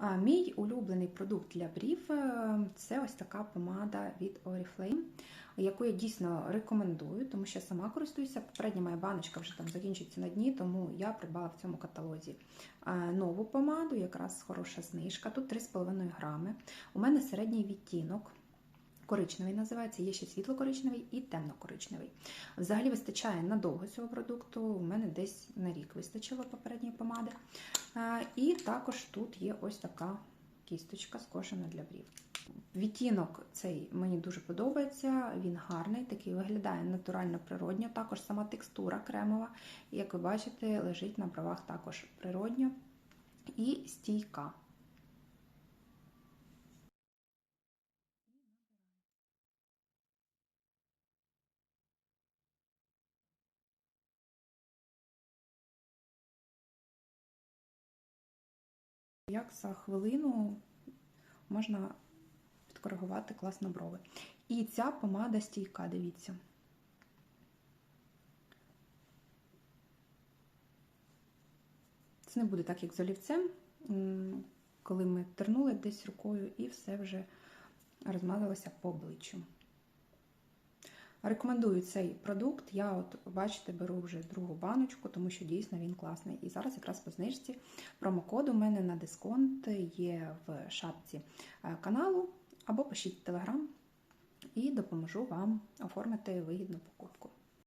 Мій улюблений продукт для брів е, це ось така помада від Oriflame, яку я дійсно рекомендую, тому що сама користуюся. Попередня моя баночка вже там закінчується на дні, тому я придбала в цьому каталозі е, нову помаду, якраз хороша знижка. Тут 3,5 грами. У мене середній відтінок. Коричневий називається, є ще світло-коричневий і темно-коричневий. Взагалі вистачає надовго цього продукту. У мене десь на рік вистачило попередньої помади. І також тут є ось така кісточка скошена для брів. Відтінок цей мені дуже подобається, він гарний, такий виглядає натурально природньо. Також сама текстура кремова, як ви бачите, лежить на бровах також природньо і стійка. Як за хвилину можна підкоригувати класно брови. І ця помада стійка, дивіться. Це не буде так, як з олівцем, коли ми тернули десь рукою і все вже розмазалося по обличчю. Рекомендую цей продукт. Я, от, бачите, беру вже другу баночку, тому що дійсно він класний. І зараз якраз по знижці промокод у мене на дисконт є в шапці е, каналу, або пишіть в телеграм і допоможу вам оформити вигідну покупку.